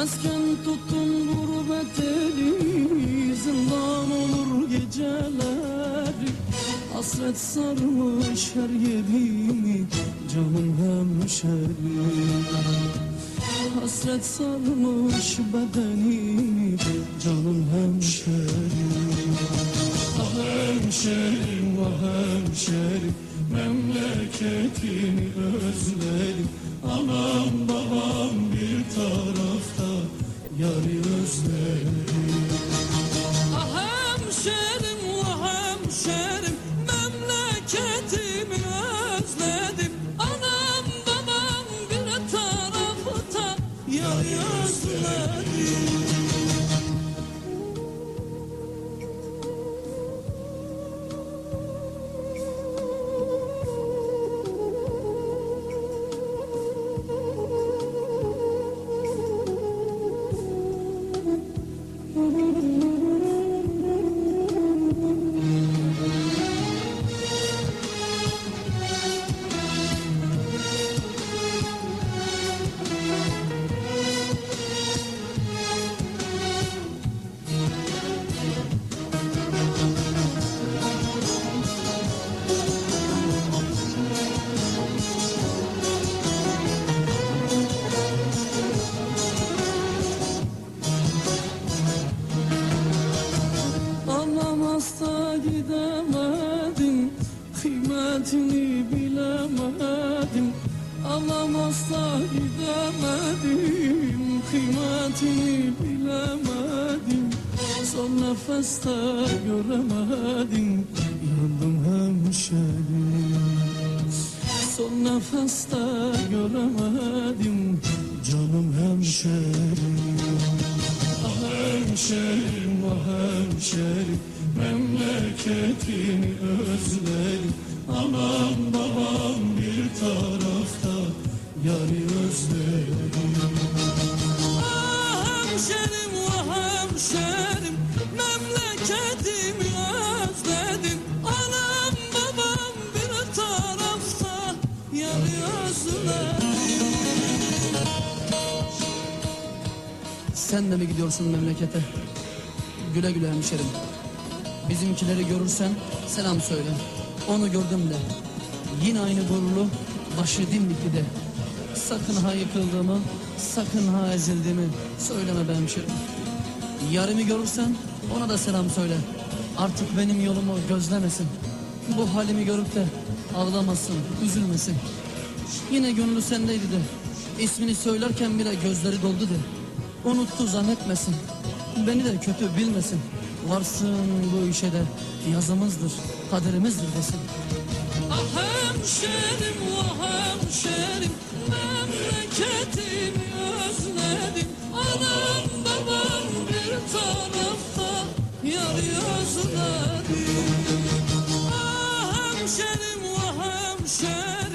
Mesken tuttum gurbet eli Zindan olur geceler. Hasret sarmış her yerimi Canım hemşerim Hasret sarmış bedenimi Canım hemşerim Ah hemşerim, ah hemşerim Memleketimi özledim Anam babam bir tarafta Yarı özledim Ah hemşerim, ah hemşerim Memleketimi özledim. Anam babam bir tarafta Yarı özledim Kıymetini bilemedim Anam hasta gidemedim Kıymetini bilemedim Son nefeste göremedim. Yandım hemşerim. Son nefeste göremedim Canım hemşerim. Ah hemşerim, ah hemşerim. Memleketimi özledim Anam babam bir tarafta Yarı özledim Ah hemşerim, ah hemşerim Memleketimi özledim Anam babam bir tarafta Yarı özledim Sen de mi gidiyorsun memlekete? Güle güle hemşerim. Bizimkileri görürsen selam söyle. Onu gördüm de. Yine aynı gururlu, başı dimdikli de. Sakın ha yıkıldığımı, sakın ha ezildiğimi söyleme be hemşerim. Yarımı görürsen ona da selam söyle. Artık benim yolumu gözlemesin. Bu halimi görüp de ağlamasın, üzülmesin. Yine gönlü sendeydi de. İsmini söylerken bile gözleri doldu de. Unuttu zannetmesin. Beni de kötü bilmesin. Varsın bu işe de yazımızdır, kaderimizdir desin. Ah hemşerim, ah hemşerim Memleketimi özledim Anam babam bir tarafta Yar özledim Ah hemşerim, ah hemşerim